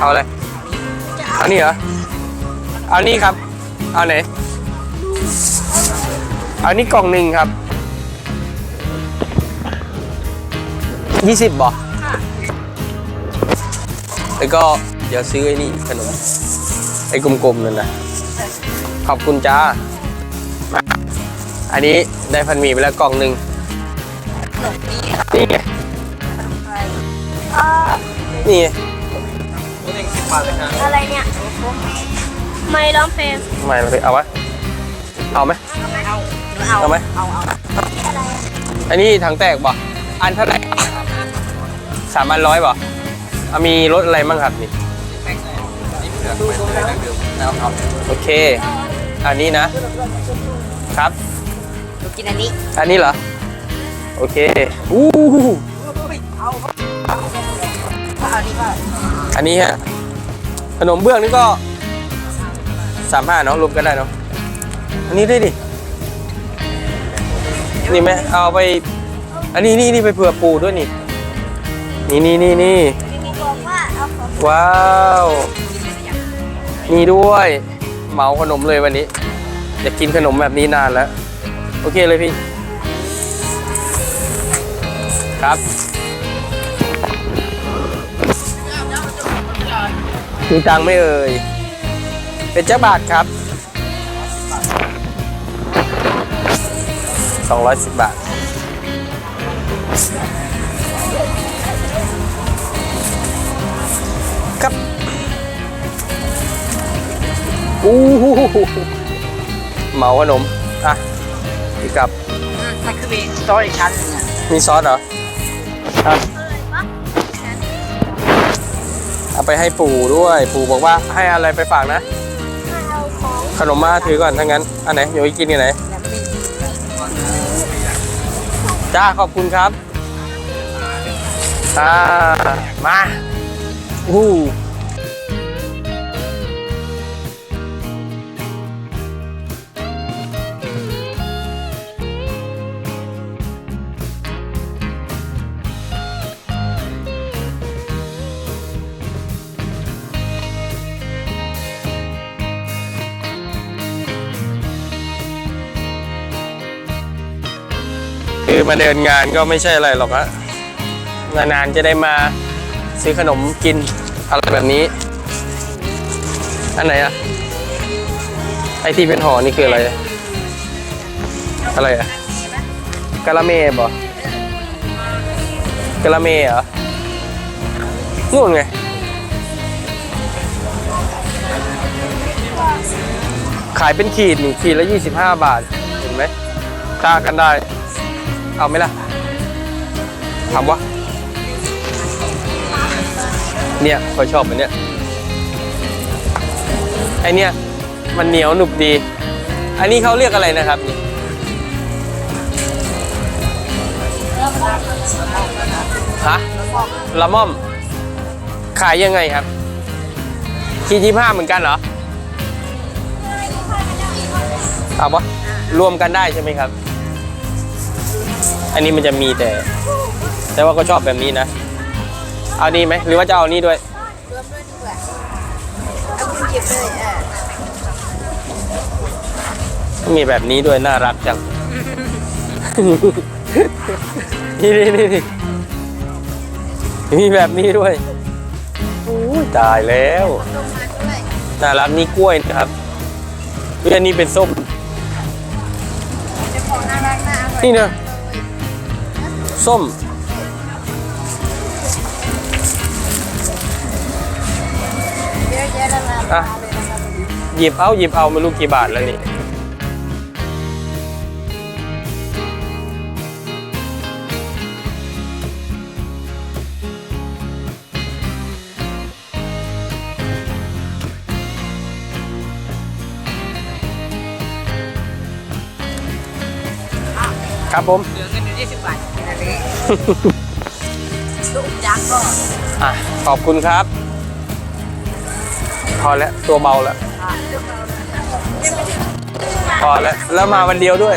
เอาอะไรเอานี่เหรอเอานี่ครับ เอาไหนเอานี่กล่องหนึ่งครับยี่สิบบ่แล้วก็เดี๋ยวซื้อไอ้นี่ขนมไอ้กลมๆนั่นนะขอบคุณจ้า อันนี้ได้พันหมีไปแล้วกล่องหนึ่งนี่ไงนี่ไง อะไรเนี่ยไม่ร้องเพลงไม่ไม่เอาวะเอาไหมเอาเอาไหมเอาเอาอันนี้ถังแตกบ่อันเท่าไหร่สามพันร้อยบ่เอามีรถอะไรบ้างครับนี่โอเค อันนี้นะ ครับหนูกินอันนี้ อันนี้เหรอ โอเค อู้หูเอาเอาอันนี้ก็อันนี้ฮะขนมเบื้องนี่ก็สามห้าเนาะรวมกันได้เนาะอันนี้ด้วยดินี่ไหมเอาไป อันนี้นี่นี่ไปเผื่อปูด้วยนี่ นี่นี่นี่นี่มีบอกว่าเอาของว้าวนี่ด้วยเหมาขนมเลยวันนี้อยากกินขนมแบบนี้นานแล้ว โอเคเลยพี่ ครับ มีตังค์ไหม่เอ่ย เป็นเจ้าบาทครับ 210 บาท ครับอู้หูเหมาขนม อะอีกกับ มันคือมีซอสอีกชั้นหนึงอะ มีซอสเหรออะเไปให้ปู่ด้วย ปู่บอกว่าให้อะไรไปฝากนะ เอาของขนมมาถือก่อนถ้างั้น อันไหนโยยกินกันไหนแบบนี้จ้าขอบคุณครับอ่ามาอู้ คือมาเดินงานก็ไม่ใช่อะไรหรอกฮะนานๆจะได้มาซื้อขนมกินอะไรแบบนี้ อันไหนอะไอที่เป็นห่อนี่คืออะไร อะไรอะกะละเมบ่กะละเมเหรอนู่นไงขายเป็นขีดนี่ขีดละ 25 บาท เห็นไหมกล้ากันได้ เอาไหมล่ะทำวะเนี่ยเขาชอบอันเนี้ยไอเนี้ยมันเหนียวหนุบดี อันนี้เขาเรียกอะไรนะครับนี่ฮะละม่อม ขายยังไงครับขีดยี่ห้าเหมือนกันเหรอเอาปะรวมกันได้ใช่ไหมครับ อันนี้มันจะมีแต่ แต่ว่าก็ชอบแบบนี้นะ เอานี่ไหมหรือว่าจะเอานี่ด้วยเอาคุณหยิบเลยเออมีแบบนี้ด้วยน่ารักจัง นี่นี่นี่นี่มีแบบนี้ด้วยอู้ยตายแล้ว ลงมาด้วยน่ารักนี่กล้วยนะครับเพื่อนนี่เป็นส้ม จะของน่ารักน่าอร่อย นี่เนอะ ส้ม เยอะแยะแล้วนะอะเลยนะครับหยิบเอาหยิบเอาไม่รู้กี่บาทแล้วนี่ ครับผมเหลือเงินอ ยี่สิบาทกินอันนี้ ลูกยักษ์ก็อะขอบคุณครับ พอแล้วตัวเบาแล้วพอแล้วแล้วมาวันเดียวด้วย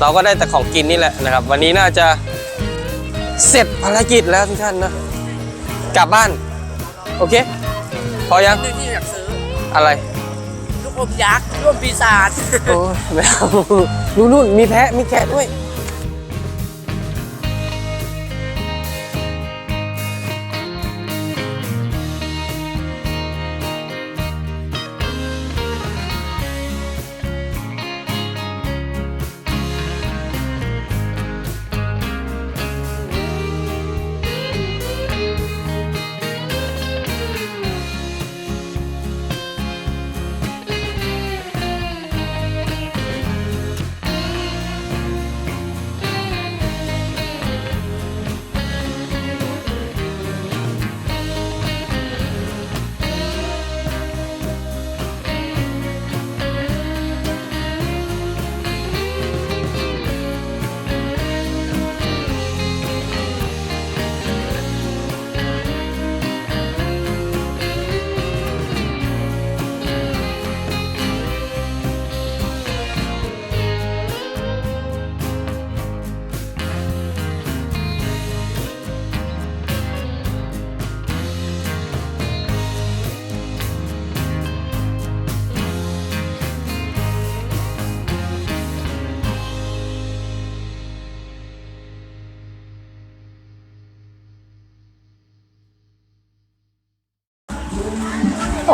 เราก็ได้แต่ของกินนี่แหละนะครับ วันนี้น่าจะเสร็จภารกิจแล้วทุกท่านนะ กลับบ้าน โอเค พอยังหนึ่งที่อยากซื้ออะไรลูกอมยักษ์ลูกอมปีศาจโอ้ยไม่เอานู่นนู่นมีแพะมีแกะด้วย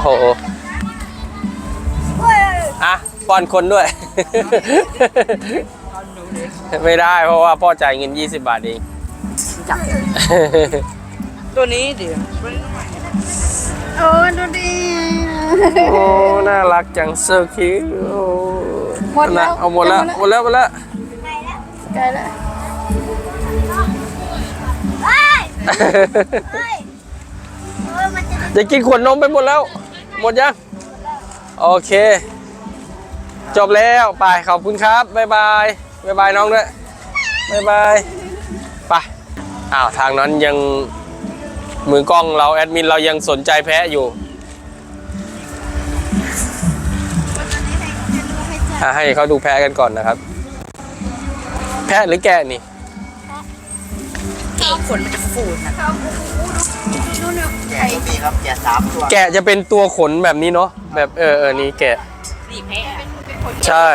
หอะป้อนคนด้วย ไม่ได้เพราะว่าพ่อจ่ายเงิน 20 บาทเองจับตัวนี้เดี๋ยวโอ้ดูดิโอ้น่ารักจังเซอร์คิวโอ้หมดแล้วนะเอาหมดแล้วหมดแล้วหมดแล้วไกลแล้วเฮ้ยเฮ้ยเฮ้ยมันจะจะกินขวดนมไปหมดแล้ว หมดยัง โอเค จบแล้ว ไป ขอบคุณครับ บ๊ายบาย บ๊ายบายน้องด้วย บ๊ายบาย ไป อ้าว ทางนั้นยัง มือกล้องเราแอดมินเรายังสนใจแพ้อยู่อะให้เขาดูแพ้กันก่อนนะครับ แพ้หรือแกะนี่เก่งขนมันจะฟูนะ แกะก็มีครับแกะสามตัวแกะจะเป็นตัวขนแบบนี้เนาะแบบเออเออนี่แกะนี่แพ้ใช่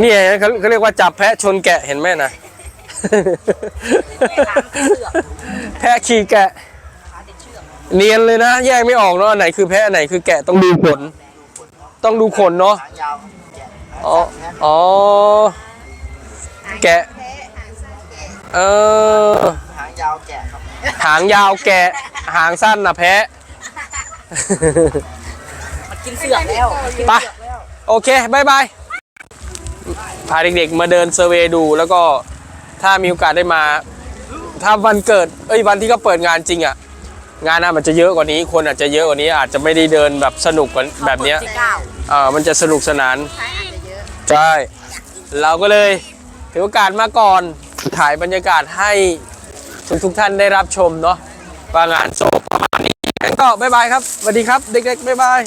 นี่ไงเขาเขาเรียกว่าจับแพะชนแกะเห็นไหมนะแพะขี่แกะเนียนเลยนะแยกไม่ออกเนาะอันไหนคือแพะอันไหนคือแกะต้องดูขนต้องดูขนเนาะหางยาวครับแกะอ๋ออ๋อแกะเออหางยาวแกะครับ หางยาวแกะ หางสั้นนะแพะ มันกินเสือกแล้วมันกินไป เสือกแล้ว โอเคบายบาย พาเด็กๆ มาเดินเซอร์เวย์ดูแล้วก็ถ้ามีโอกาสได้มา ถ้าวันเกิด เอ้ยวันที่เขาเปิดงานจริงอะ่ะ งานน่ะมันจะเยอะกว่านี้คนอาจจะเยอะกว่านี้อาจจะไม่ได้เดินแบบสนุกกว่าแบบเนี้ย ที่เก้าเออมันจะสนุกสนาน ใช่ เราก็เลยถือโอกาสมาก่อน ถ่ายบรรยากาศให้ ทุกทุกๆท่านได้รับชมเนาะว่างานโซประมาณนี้งั้นก็บายบายครับสวัสดีครับ เด็กๆบายบาย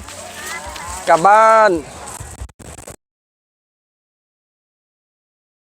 กลับบ้าน